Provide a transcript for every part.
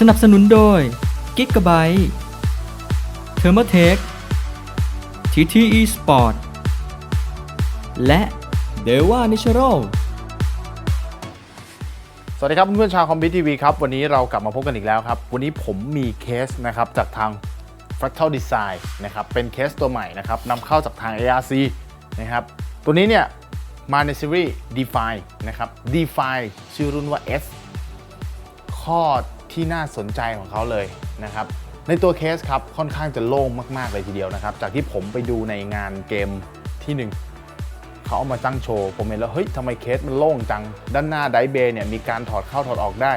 สนับสนุนโดย Gigabyte Thermatech TTE Sport และ Deva Natural สวัสดีครับเพื่อนๆชาวคอมพิวทีวีครับ วันนี้เรากลับมาพบกันอีกแล้วครับ วันนี้ผมมีเคสนะครับจากทาง Fractal Design นะครับเป็นเคสตัวใหม่นะครับนำเข้าจากทาง ARC นะครับตัวนี้เนี่ยมาในซีรีส์ Define นะครับ Define ชื่อรุ่นว่า S ข้อ ที่น่าสนใจของเขาเลยนะครับในตัวเคสครับค่อนข้างจะโล่งมาก ๆ เลยทีเดียวนะครับ จากที่ผมไปดูในงานเกมที่หนึ่งเขาเอามาตั้งโชว์ผมเห็นแล้วเฮ้ยทำไมเคสมันโล่งจัง ด้านหน้าไดเบย์เนี่ยมีการถอดเข้าถอดออกได้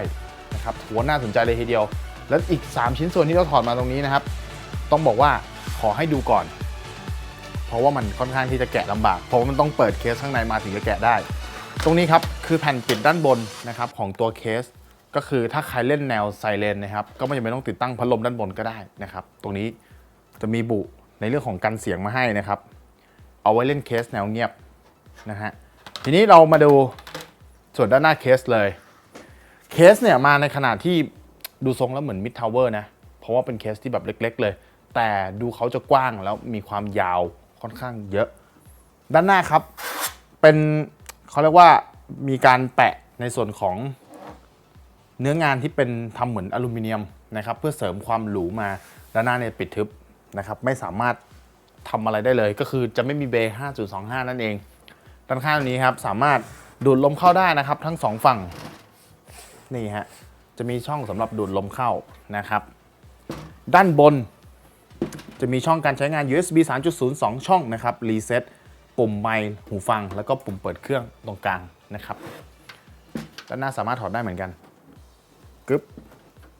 นะครับหัวน่าสนใจเลยทีเดียว แล้วอีก 3 ชิ้นส่วนที่เราถอดมาตรงนี้นะครับ ต้องบอกว่าขอให้ดูก่อน เพราะว่ามันค่อนข้างที่จะแกะลำบาก เพราะว่ามันต้องเปิดเคสข้างในมาถึงจะแกะได้ ตรงนี้ครับคือแผ่นปิดด้านบนนะครับของตัวเคส ก็คือถ้าใครเล่นแนวไซเรนนะครับ ก็ไม่จำเป็นต้องติดตั้งพัดลมด้านบนก็ได้นะครับ ตรงนี้จะมีบุในเรื่องของกันเสียงมาให้นะครับ เอาไว้เล่นเคสแนวเงียบนะฮะ ทีนี้เรามาดูส่วนด้านหน้าเคสเลย เคสเนี่ยมาในขนาดที่ดูทรงแล้วเหมือนมิดทาวเวอร์นะ เพราะว่าเป็นเคสที่แบบเล็ก ๆ เลย แต่ดูเขาจะกว้างแล้วมีความยาวค่อนข้างเยอะ ด้านหน้าครับ เป็นเขาเรียกว่ามีการแปะในส่วนของ เนื้องานที่เป็นทำเหมือนอลูมิเนียมนะครับเพื่อเสริมความหรูมาด้านหน้าเนี่ยปิดทึบนะครับไม่สามารถทำอะไรได้เลย ก็คือจะไม่มีเบย์5.25 นั่นเองด้านข้างนี้ครับสามารถดูดลมเข้าได้นะครับทั้งสองฝั่งนี่ฮะจะมีช่องสำหรับดูดลมเข้านะครับ ด้านบนจะมีช่องการใช้งาน USB 3.0 2 ช่องนะครับรีเซ็ตปุ่มไมค์หูฟัง แล้วก็ปุ่มเปิดเครื่องตรงกลางนะครับด้านหน้าสามารถถอดได้เหมือนกัน กึ๊บ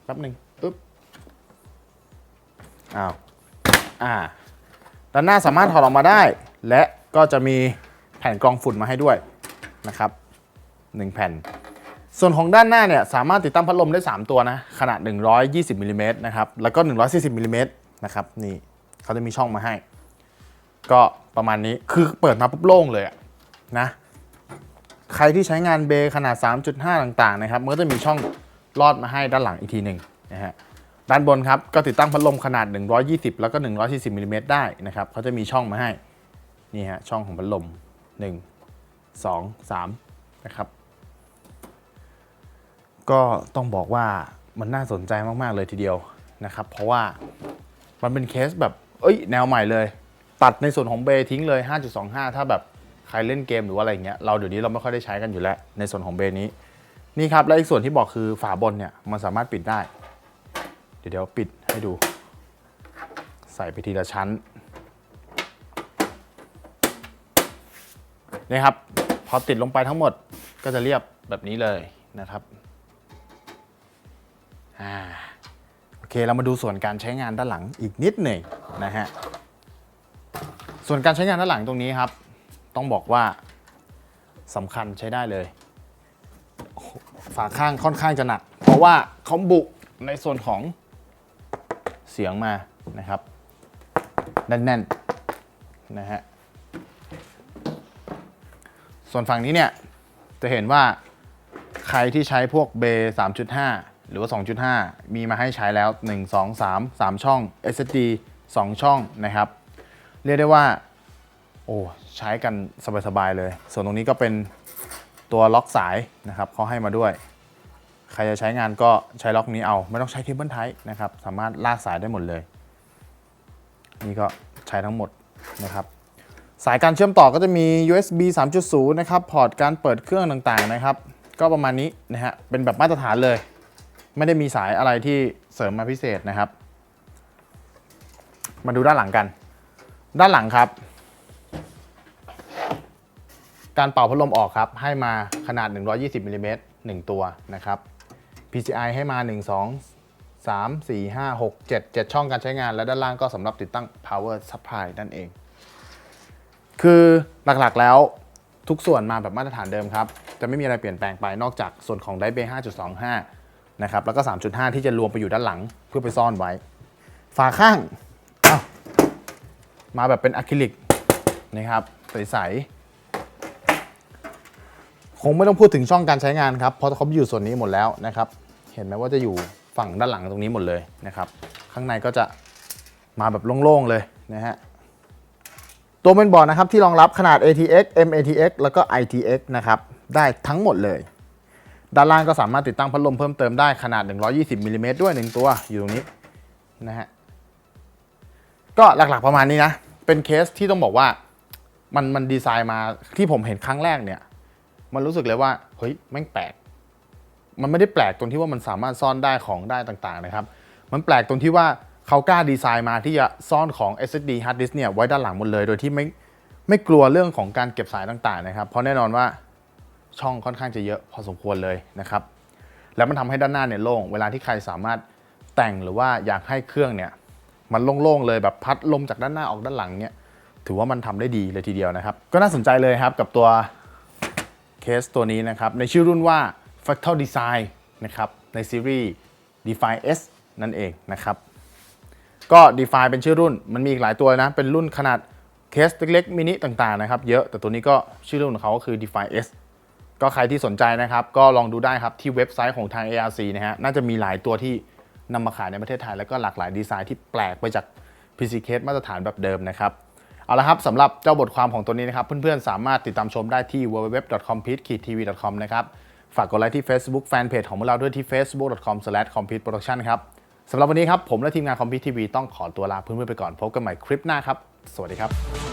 แป๊บหนึ่งอึ๊บอ้าวอ่าด้านหน้าสามารถถอดออกมาได้ และก็จะมีแผ่นกรองฝุ่นมาให้ด้วยนะครับ1แผ่น ส่วนของด้านหน้าเนี่ยสามารถติดตั้งพัดลมได้ 3 ตัวนะ ขนาด 120มิลลิเมตรนะครับ แล้วก็ 140มิลลิเมตรนะครับ นี่เขาจะมีช่องมาให้ ก็ประมาณนี้ คือเปิดมาปุ๊บโล่งเลยะนะ ใครที่ใช้งานเบขนาด 3.5 ต่างๆนะครับ มันก็จะมีช่อง ลอดมาให้ด้านหลังอีกทีหนึ่งนะฮะด้านบนครับก็ติดตั้งพัดลมขนาด 120 แล้วก็ 140มิลลิเมตรได้นะครับเขาจะมีช่องมาให้นี่ฮะช่องของพัดลม 1 2 3 นะครับ ก็ต้องบอกว่ามันน่าสนใจมาก ๆ เลยทีเดียวนะครับ เพราะว่ามันเป็นเคสแบบ เอ้ย แนวใหม่เลย ตัดในส่วนของเบทิ้งเลย 5.25 ถ้าแบบใครเล่นเกมหรือว่าอะไรเงี้ยเราเดี๋ยวนี้เราไม่ค่อยได้ใช้กันอยู่แล้ว ในส่วนของเบนี้ นี่ครับ และอีกส่วนที่บอกคือฝาบนเนี่ยมันสามารถปิดได้ เดี๋ยวปิดให้ดู ใส่ไปทีละชั้นนี่ครับ พอติดลงไปทั้งหมดก็จะเรียบแบบนี้เลยนะครับอ่าโอเคเรามาดูส่วนการใช้งานด้านหลังอีกนิดหนึ่งนะฮะส่วนการใช้งานด้านหลังตรงนี้ครับ ต้องบอกว่าสำคัญใช้ได้เลย ฝาข้างค่อนข้างจะหนัก เพราะว่าเขาบุในส่วนของเสียงมานะครับแน่นๆนะฮะส่วนฝั่งนี้เนี่ยจะเห็นว่าใครที่ใช้พวกเบย3.5 หรือว่า 2.5 มีมาให้ใช้แล้ว 1 2 3 3 ช่อง SSD 2 ช่องนะครับ เรียกได้ว่า โอ้ ใช้กันสบาย ๆ เลย ส่วนตรงนี้ก็เป็น ตัวล็อกสายนะครับเขาให้มาด้วย ใครจะใช้งานก็ใช้ล็อกนี้เอา ไม่ต้องใช้เคเบิลไทป์นะครับ สามารถลากสายได้หมดเลย นี่ก็ใช้ทั้งหมดนะครับ สายการเชื่อมต่อก็จะมี USB 3.0 นะครับ พอร์ตการเปิดเครื่องต่างๆนะครับ ก็ประมาณนี้นะฮะ เป็นแบบมาตรฐานเลย ไม่ได้มีสายอะไรที่เสริมมาพิเศษนะครับ มาดูด้านหลังกัน ด้านหลังครับ การเป่าพัดลมออกครับ ให้มาขนาด 120มิลลิเมตร1ตัวนะครับ PCI ให้มา 1 2 3 4 5 6 7 7 ช่องการใช้งาน และด้านล่างก็สำหรับติดตั้ง power supply นั่นเอง คือหลักๆแล้วทุกส่วนมาแบบมาตรฐานเดิมครับ จะไม่มีอะไรเปลี่ยนแปลงไปนอกจากส่วนของไดเบย์5.25 นะครับ แล้วก็ 3.5 ที่จะรวมไปอยู่ด้านหลังเพื่อไปซ่อนไว้ ฝาข้างามาแบบเป็นอะคริลิกนะครับ ใสๆ คงไม่ต้องพูดถึงช่องการใช้งานครับเพราะเขาอยู่ส่วนนี้หมดแล้วนะครับ เห็นไหมว่าจะอยู่ฝั่งด้านหลังตรงนี้หมดเลยนะครับ ข้างในก็จะมาแบบโล่งๆเลยนะฮะตัวเป็นบอร์ดนะครับที่รองรับขนาด ATX MATX แล้วก็ ITX นะครับได้ทั้งหมดเลย ด้านล่างก็สามารถติดตั้งพัดลมเพิ่มเติมได้ขนาด 120มิลลิเมตรด้วย 1 ตัวอยู่ตรงนี้นะฮะก็หลักๆประมาณนี้นะ เป็นเคสที่ต้องบอกว่ามันมันดีไซน์มาที่ผมเห็นครั้งแรกเนี่ย มันรู้สึกเลยว่าเฮ้ยแม่งแปลก มันไม่ได้แปลกตรงที่ว่ามันสามารถซ่อนได้ของได้ต่างๆนะครับ มันแปลกตรงที่ว่าเขากล้าดีไซน์มาที่จะซ่อนของ SSD hard disk เนี่ยไว้ด้านหลังหมดเลย โดยที่ไม่ไม่กลัวเรื่องของการเก็บสายต่างๆนะครับ เพราะแน่นอนว่าช่องค่อนข้างจะเยอะพอสมควรเลยนะครับ แล้วมันทำให้ด้านหน้าเนี่ยโล่ง เวลาที่ใครสามารถแต่งหรือว่าอยากให้เครื่องเนี่ยมันโล่งๆเลยแบบพัดลมจากด้านหน้าออกด้านหลังเนี่ยถือว่ามันทำได้ดีเลยทีเดียวนะครับ ก็น่าสนใจเลยครับกับตัว เคสตัวนี้นะครับ ในชื่อรุ่นว่า Fractal Design นะครับในซีรีส์ Define S นั่นเองนะครับ ก็ Define เป็นชื่อรุ่นมันมีอีกหลายตัวนะ เป็นรุ่นขนาดเคสเล็กๆมินิต่างๆนะครับ เยอะแต่ตัวนี้ก็ชื่อรุ่นของเขาก็คือ Define S ก็ใครที่สนใจนะครับ ก็ลองดูได้ครับที่เว็บไซต์ของทาง ARC นะฮะน่าจะมีหลายตัวที่นำมาขายในประเทศไทย แล้วก็หลากหลายดีไซน์ที่แปลกไปจาก PC case มาตรฐานแบบเดิมนะครับ เอาละครับสำหรับเจ้าบทความของตัวนี้นะครับ เพื่อนๆ สามารถติดตามชมได้ที่ www.compete-tv.com นะครับ ฝากกดไลค์ที่ Facebook Fanpage ของพวกเราด้วยที่ facebook.com/competeproduction ครับสำหรับวันนี้ครับผมและทีมงาน Compete TV ต้องขอตัวลาเพื่อนๆไปก่อนพบกันใหม่คลิปหน้าครับ สวัสดีครับ